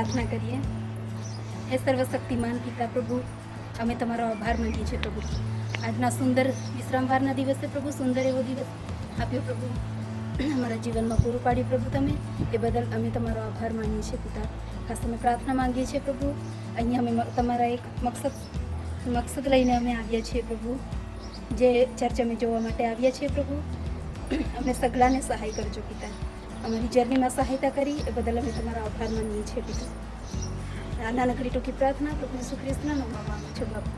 પ્રાર્થના કરીએ. હે સર્વશક્તિમાન પિતા પ્રભુ, અમે તમારો આભાર માનીએ છીએ પ્રભુ. આજના સુંદર વિશ્રામવારના દિવસે પ્રભુ, સુંદર એવો દિવસ આપ્યો પ્રભુ. અમારા જીવનમાં પૂરું પાડ્યું પ્રભુ તમે, એ બદલ અમે તમારો આભાર માનીએ છીએ પિતા. ખાસ અમે પ્રાર્થના માંગીએ છીએ પ્રભુ. અહીંયા અમે તમારા એક મકસદ મકસદ લઈને અમે આવ્યા છીએ પ્રભુ. જે ચર્ચ અમે જોવા માટે આવ્યા છીએ પ્રભુ. અમે સગલાને સહાય કરજો પિતા. અમારી જર્નીમાં સહાયતા કરી. એ બદલ અમે તમારા આભાર માનીએ છીએ પિતા. આ નાનકડી ટૂંકી પ્રાર્થના પ્રભુ ઈસુ ખ્રિસ્તના નામમાં છું. બાપુ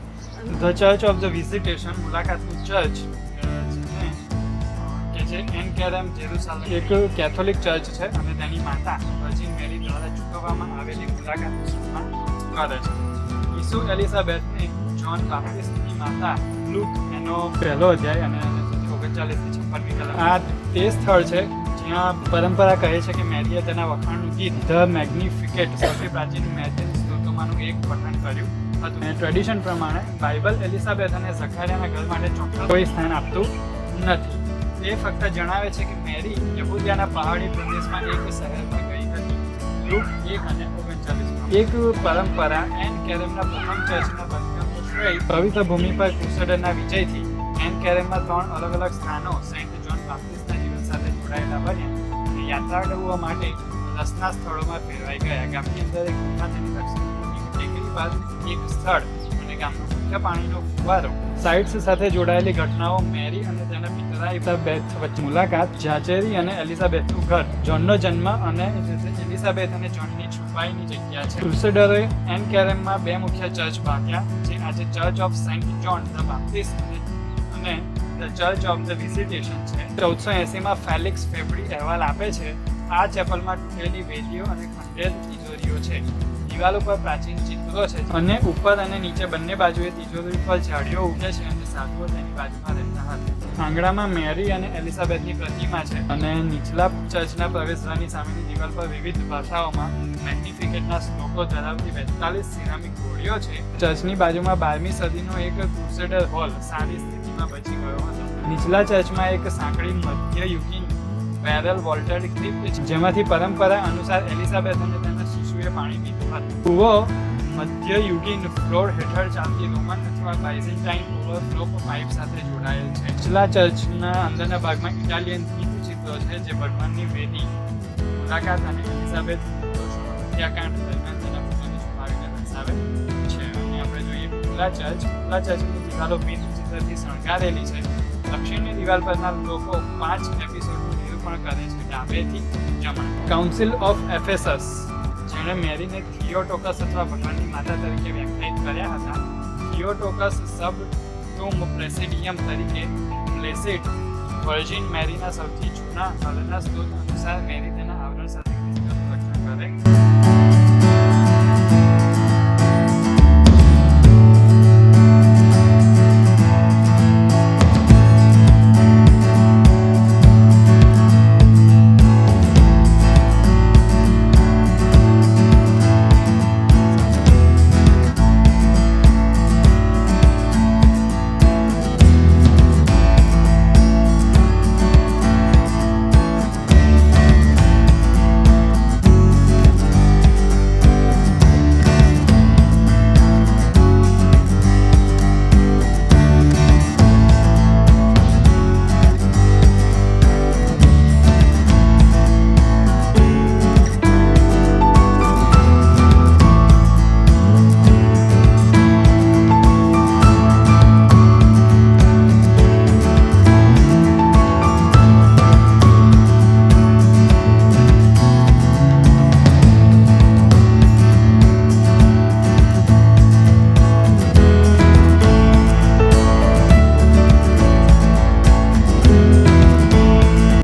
the church of the visitation મુલાકાતનું church કે જે એન કેરમ જેરુસાલેમ એક કેથોલિક ચર્ચ છે અને તેની માતા વર્જિન મેરી દ્વારા ચૂકવવામાં આવેલી મુલાકાતનું સન્માન કરે છે. ઈસુ એલિઝાબેથને જોન બાપ્ટિસ્ટની માતા લુક એનો પહેલો અધ્યાય અને ઓગણચાલીસથી છપ્પનમી કલમ આ તે સ્થળ છે જ્યાં પરંપરા કહે છે કે મેરીએ તેના વખાણનું ગીત ધ મેગ્નિફિકેટ સૌથી પ્રાચીન મેથિન સ્ત્રોતોમાંનું એક વર્ણન કર્યું હતું. અને ટ્રેડિશન પ્રમાણે બાઇબલ, એલિઝાબેથ અને ઝખારિયાના ઘર માટે ચોક્કસ કોઈ સ્થાન આપતું નથી. એ ફક્ત જણાવે છે કે મેરી યહૂદિયાના પહાડી પ્રદેશમાં એક શહેરમાં ગઈ હતી. લુક એક અને ઓગણચાલીસ એક પરંપરા એન કેરેમના પ્રથમ ચર્ચના બંધ પવિત્ર ભૂમિ પર ક્રુસેડરના વિજયથી એન કેરેમમાં ત્રણ અલગ અલગ સ્થાનો, સેન્ટ અને માટે રસના સ્થળોમાં ફેરવાઈ ગયા. ગામની અંદર એક ગુફાની ટેકરી પર એક સ્થળ અને ગામનો મુખ્ય પાણીનો ફુવારો સાઇટ્સ સાથે જોડાયેલી ઘટનાઓ મેરી અને તેના પિતરા એલિઝાબેથ વચ્ચે મુલાકાત, જાચેરી અને એલિઝાબેથનું ઘર, જોનનો જન્મ અને એલિઝાબેથ અને જોનની છુપાઈની જગ્યા છે. ક્રુસેડરે એન કેરેમમાં બે મુખ્ય ચર્ચ ભાગ્યા જે આજે church of saint John the Baptist અને the church of the visitation છે. ચૌદસો એંસીમાં ફેલિક્સ ફેબ્રી અહેવાલ આપે છે. આ ચેપલમાં તૂટેલી વેલીઓ અને ખંડેલ તિજોરીઓ છે. દિવાલ ઉપર પ્રાચીન ચિત્રો છે. અને ઉપર અને નીચે બંને બાજુએ તિજોરી પર ઝાડીઓ ઉગે છે અને સાધુઓ તેની બાજુમાં રહેતા હતા આંગણામાં મેરી અને એલિઝાબેથની પ્રતિમા છે. અને નીચલા ચર્ચના પ્રવેશદ્વારની સામેની દિવાલ પર વિવિધ ભાષાઓમાં મેગ્નિફિકેટના શ્લોકો ધરાવતી બેતાલીસ સિરામિક ગોળીઓ છે. ચર્ચની બાજુમાં બારમી સદીનો એક ક્રુસેડર હોલ, સારી સ્થિતિમાં બચી ગયો હતો? નીચલા ચર્ચમાં એક સાંકડી મધ્યયુગીન બેરલ વોલ્ટેડ ક્લિપ જેમાંથી પરંપરા અનુસાર એલિઝાબેથ અને તેના શિશુએ પાણી પીધું હતું. કૂવો મધ્યયુગીન ફ્લોર હેઠળ ચાલતી રોમન અથવા બાઇઝેન્ટાઇન ઓવરફ્લો પાઇપ સાથે જોડાયેલ છે. નીચલા ચર્ચના અંદરના ભાગમાં ઇટાલિયન ચિત્રો છે, જે ભગવાનની વેદી, મુલાકાત અને એલિઝાબેથ હત્યાકાંડ દરમિયાન તેના પોતાની છુપાવીને દર્શાવે છે. અને આપણે જોઈએ, ખુલ્લા ચર્ચ, ખુલ્લા ચર્ચની દિવાલો ભીંત ચિત્રથી શણગારેલી છે. દક્ષિણની દિવાલ પરના લોકો પાંચ એપિસોડનું પણ કરે છે. ડાબેથી જમણ. કાઉન્સિલ ઓફ એફેસસ જેણે મેરીને થિયોટોકસ અથવા ભગવાનની માતા તરીકે વ્યાખ્યાયિત કર્યા હતા. થિયોટોકસ સબ ટુમ પ્રેસિડિયમ તરીકે પ્લેસિડ વર્જિન મેરીના સૌથી જૂના હલના સ્ત્રોત અનુસાર મેરી